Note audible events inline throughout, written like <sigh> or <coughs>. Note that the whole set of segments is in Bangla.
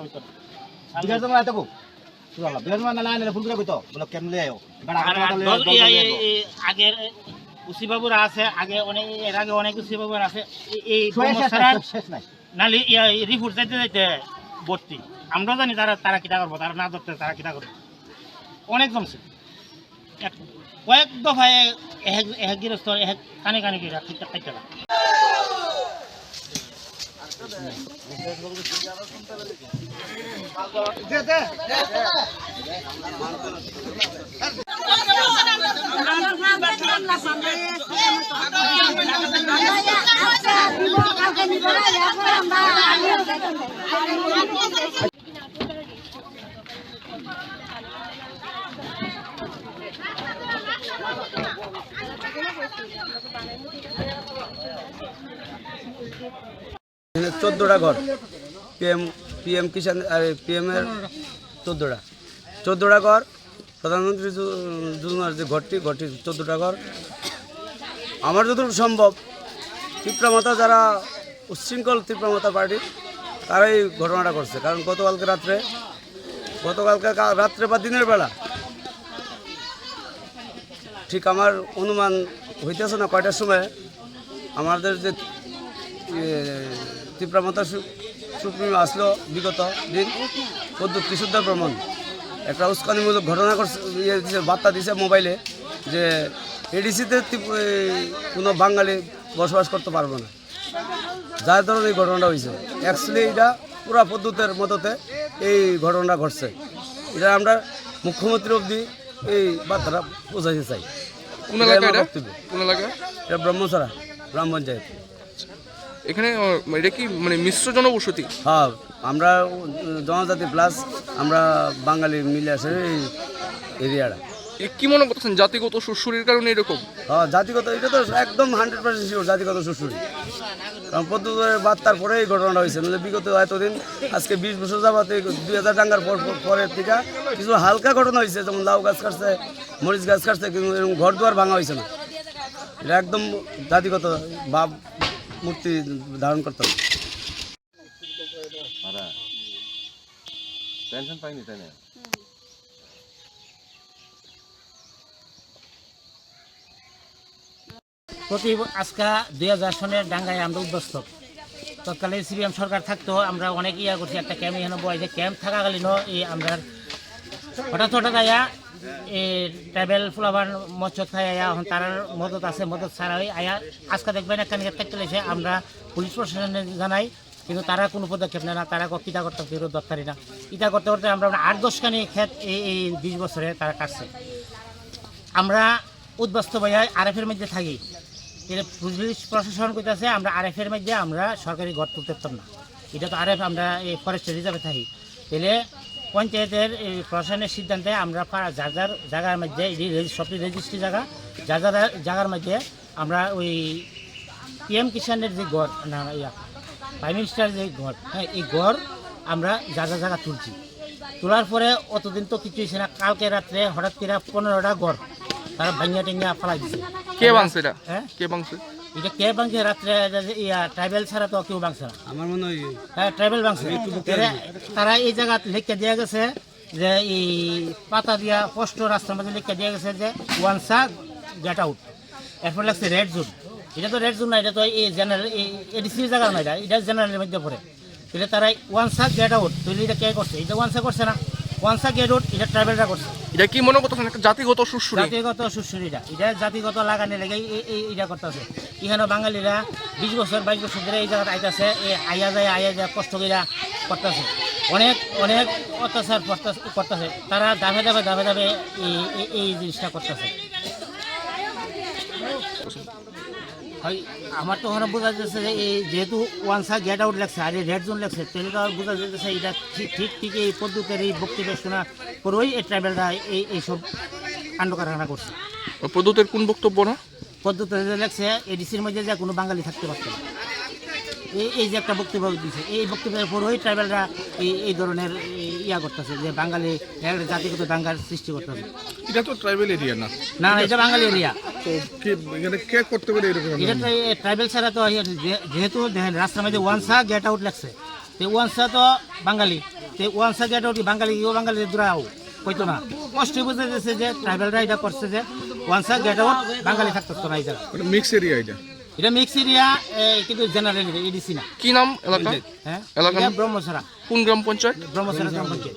স্কুলের ভিতরে বিকাশ তোমার আইতে কো? সুরালা মানে না না ফোন করে কইতো বলে কেমনে আইও বেড়া আর আর দল- এই- এই- এই আগের উসি বাবুরা আছে আগে অনেক এর আগে অনেক উসি বাবুরা আছে। এই- এই শেষ নাই নালি রিপোর্ট যাইতে যাইতে ভর্তি। আমরা জানি তারা তারা কিটা করব তারা না ধরতে তারা কিটা করব। অনেক জমছে। কয়েক দফায় এক এক গৃহস্থ এক কানে কানে কিটা খাইতে খাইতে। লাগে। এখানে চোদ্দোটা ঘর। পিএম পিএম আর পিএমের চোদ্দোটা। চোদ্দোটা ঘর। প্রধানমন্ত্রী যোজনার যে ঘরটি ঘরটি চোদ্দোটা ঘর। আমার যতটুকু সম্ভব তীব্রমাতা যারা উচ্ছৃঙ্খল তীব্রমাতা পার্টি, তারাই ঘটনাটা করছে। কারণ গতকালকে রাত্রে গতকালকে রাত্রে বা দিনের বেলা, ঠিক আমার অনুমান হইতেছে না কয়টার সময়, আমাদের যে তীব্রমতা সুপ্রিম আসলো বিগত দিন। পদ্ধত কিশোরদার ভ্রমণ। একটা উস্কানিমূলক ঘটনা ইয়ে দিছে বার্তা দিছে মোবাইলে যে এডিসিতে কোনো বাঙালি বসবাস করতে পারবে না। যার ধরনের এই ঘটনাটা হয়েছে অ্যাকচুয়ালি এটা পুরা পদ্ধতির মতোতে এই ঘটনাটা ঘটছে। এটা আমরা মুখ্যমন্ত্রী অবধি এই বার্তাটা পৌঁছাইতে চাই। কোন এলাকা এটা? গ্রাম পঞ্চায়েত। এখানে এটা কি মানে মিশ্র জনবসতি? হ্যাঁ আমরা জনজাতি প্লাস আমরা বাঙালি মিলে আসে এই এরিয়াটা। কি মনে করতেছেন জাতিগত সুশুরির কারণে এরকম? হ্যাঁ জাতিগত এটা তো একদম হান্ড্রেড পার্সেন্ট শিওর জাতিগত শ্বশুরি কারণ পদ্ধতির বার্তার পরে এই ঘটনাটা হয়েছে নাহলে বিগত এতদিন আজকে বিশ বছর যাবত দুই হাজার টাঙ্গার পর পর- পরের থেকে কিছু হালকা ঘটনা হয়েছে যেমন লাউ গাছ কাটছে মরিচ গাছ কাটছে কিন্তু এরকম ঘর দুয়ার ভাঙা হয়েছে না। এটা একদম জাতিগত ভাব মূর্তি ধারণ করতে হবে। পেনশন পাইনি তাই না প্রতি আজকা দুই হাজার সনের ডাঙ্গায় আমরা উদ্বস্ত। তৎকালীন সিপিএম সরকার থাকতো আমরা অনেক ইয়া করছি একটা ক্যাম্প এখানে বয়েছে ক্যাম্প থাকাকালীন এই আমরা হঠাৎ হঠাৎ আয়া ট্রাইবেল ফুলাবান মৎস্য খাই আয়া এখন তার মদত আছে, মদত ছাড়া আয়া আজকে দেখবেন একটা নিয়ে থাকতে লেগেছে, আমরা পুলিশ প্রশাসনে জানাই, কিন্তু তারা কোনো পদক্ষেপ নেয় না, তারা কিতা করতে ফেরত দরকারি না। ইটা করতে করতে আমরা আট দশখানি ক্ষেত এই এই বিশ বছরে তারা কাটছে। আমরা উদ্বাস্ত ভাইয়া আরএফের মধ্যে থাকি। এটা পুলিশ প্রশাসন কইতাছে, আমরা আরএফের মধ্যে আমরা সরকারি ঘর তুলতে পারতাম না। এটা তো আরএফ, আমরা এই ফরেস্ট রিজার্ভে থাকি। তাহলে পঞ্চায়েতের প্রশাসনের সিদ্ধান্তে আমরা পা- যার যার জায়গার মধ্যে সবটি রেজিস্ট্রি জায়গা যার যার জায়গার মধ্যে আমরা ওই পিএম কিষানের যে গড় না ইয়া প্রাইম মিনিস্টার যে ঘর হ্যাঁ এই ঘর আমরা যা যা জায়গা তুলছি। তোলার পরে অতদিন তো কিছু হয়েছে না কালকে রাত্রে হঠাৎ করে পনেরোটা ঘর তারা ভাঙিয়া টেঙ্গিয়া ফালাই দিছে। কে এটা? হ্যাঁ? কে বাংছে এটা কে ভাঙছে? রাত্রে ইয়া ট্রাইবেল ছাড়া তো কেউ ভাঙছে না। আমার মনে হয় হ্যাঁ ট্রাইবেল এরা- তারা এই জায়গা লিখে দেওয়া গেছে যে এই পাতা দিয়া স্পষ্ট রাস্তার মধ্যে লিখে দেওয়া গেছে যে ওয়ান সা গেট আউট এরপর লাগছে রেড জোন এটা তো রেড জোন না এটা তো এই জেনারেল এডিসির জায়গা না এটা। এটা জেনারেলের মধ্যে পড়ে। তাহলে তারা ওয়ান সা গেট আউট তাহলে এটা কে করছে? এটা ওয়ান সা করছে না। সা গেট আউট এটা ট্রাইবেলরা করছে। এটা কি মনে করতেছেন? একটা জাতিগত সুশুরি। জাতিগত সুশ্রীরা এটা। জাতিগত লাগানে লেগে এই- এটা করতেছে। এখানে বাঙালিরা বিশ বছর বাইশ বছর ধরে এই জায়গায় আইতাছে এই আইয়া যায় আইয়া যায় কষ্ট করিয়া করতেছে। অনেক অনেক অত্যাচার করতেছে তারা দাবে দাবে দাবে দাবে এই জিনিসটা করতেছে। হয় আমার তো ওখানে বোঝা যাচ্ছে যে এই যেহেতু ওয়ান সাইড গেট আউট লাগছে আর এই রেড জোন লাগছে তাহলে তো বোঝা যাচ্ছে এটা ঠিক ঠিক ঠিক এই পদ্ধতির এই বক্তৃতা শোনা পরেই এই ট্রাইবেলরা এই এইসব কাণ্ড কারখানা করছে। পদ্ধতির কোন বক্তব্য না? পদ্ধতি লাগছে এডিসির মধ্যে যে কোনো বাঙালি থাকতে পারছে না। এই যে একটা বক্তব্য দিচ্ছে এই বক্তব্যের পরেই ট্রাইবেলরা এই এই ধরনের ইয়া করতেছে যে বাঙালি জাতিগত দাঙ্গার সৃষ্টি করতেছে। এটা তো ট্রাইবেল এরিয়া না? না এটা বাঙালি এরিয়া তো এখানে কে করতে পারে এরকম এটা ট্রাইবেল ছাড়া তো ইয়ে যেহেতু দেখেন রাস্তার মধ্যে ওয়ান সা গেট আউট লাগছে। তে ওয়ানসা তো বাঙালি। তে ওয়ানসা গেট ওটি বাঙালি ও বাঙালি দূরাও। কইতো না। কষ্টে বুঝে গেছে যে ট্রাইবেলরা এটা করছে যে ওয়ানসা গেট আউট বাঙালি থাকতো না এই জায়গা মানে মিক্স এরিয়া এটা। এটা মিক্স এরিয়া কিন্তু জেনারেল এডিসি না। কি নাম এলাকা? হ্যাঁ? নাম? ব্রহ্মসরা। কোন গ্রাম পঞ্চায়েত? ব্রহ্মসরা গ্রাম পঞ্চায়েত।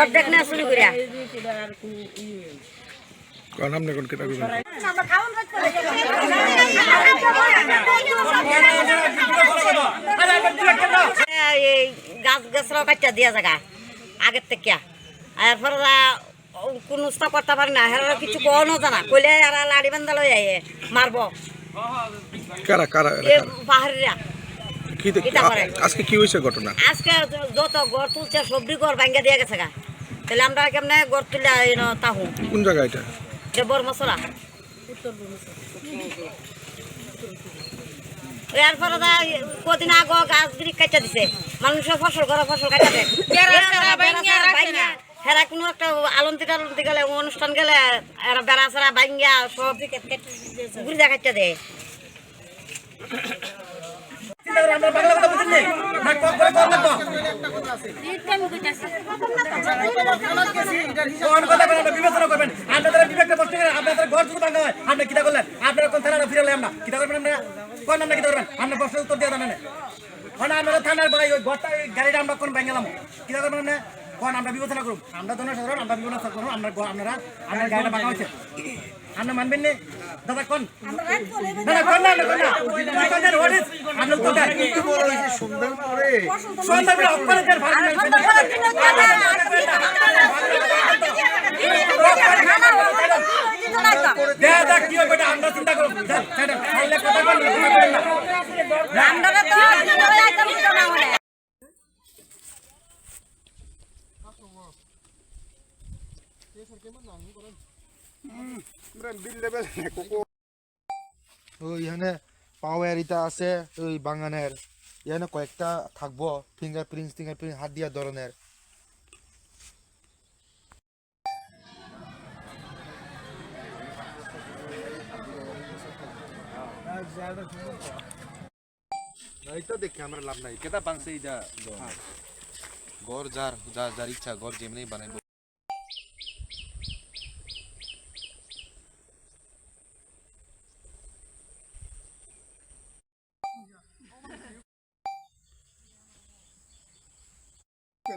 অর্ধেক না শুরু করিয়া। কারণ আপনি কোন কেটা করবেন এই গাছ গাছরাও কাটটা দিয়া জায়গা আগের থেকে এরপরে কোন উস্তা করতে পারি না হেরা কিছু কনো জানা। কইলে এরা লাড়ি বান্ধা লই আইয়ে মারবো। কারা কারা পাহাড়িরা কি দেখ- আজকে কি হয়েছে ঘটনা? আজকে যত গড় তুলছে সবজি গড় ভাঙ্গা দিয়া গেছে গা। তাহলে আমরা কেমনে গড় তুলে তাহু? কোন জায়গা এটা? বড় মশলা এরপরে কদিন আগে গাছ বিড়ি কাটা দিছে। মানুষের ফসল করে ফসল কাটা দেয়। <laughs> হেরা কোনো একটা আলন্তি টালন্তি গেলে অনুষ্ঠান গেলে এরা বেড়া সেরা ভাঙ্গা সব ঘুরে কাটা দেয়। <coughs> <coughs> আমরা বাংলা কথা বুঝেন নি না কোন কোন কোন লাগবো কোন কথা বলেন বিবেচনা করবেন। আপনাদের বিবেকটা প্রশ্ন করেন, আপনাদের ঘর শুধু ভাঙা হয়। আপনি কিটা করলেন? আপনারা কোন থানারা ফিরালে আমরা কিটা করবেন কোন আমরা উত্তর কোন আমরা কিটা করবেন আমরা হয়েছে। আপনি মানবেন নি? দাদা কোন দাদা কোন না কোন না কোন হোয়াট ইজ আপনি কোন সন্ধ্যার পরে সন্ধ্যার পরে অপরাধের ভাগ দেয়া দেখ কি হবে আমরা চিন্তা করব খাইলে কথা বলবেন না ওই <laughs> এখানে পাওয়ার ইটা আছে ওই বাগানের। এখানে কয়েকটা থাকব ফিঙ্গারপ্রিন্ট ফিঙ্গারপ্রিন্ট হাত দিয়া ধরনের। এইটা দেখে আমরা লাভ নাই। কেটা বাংছে এটা গড় যার যার যার ইচ্ছা গড় যেমনি বানাইব।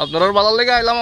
আপনারা বাজার লেগে আইলাম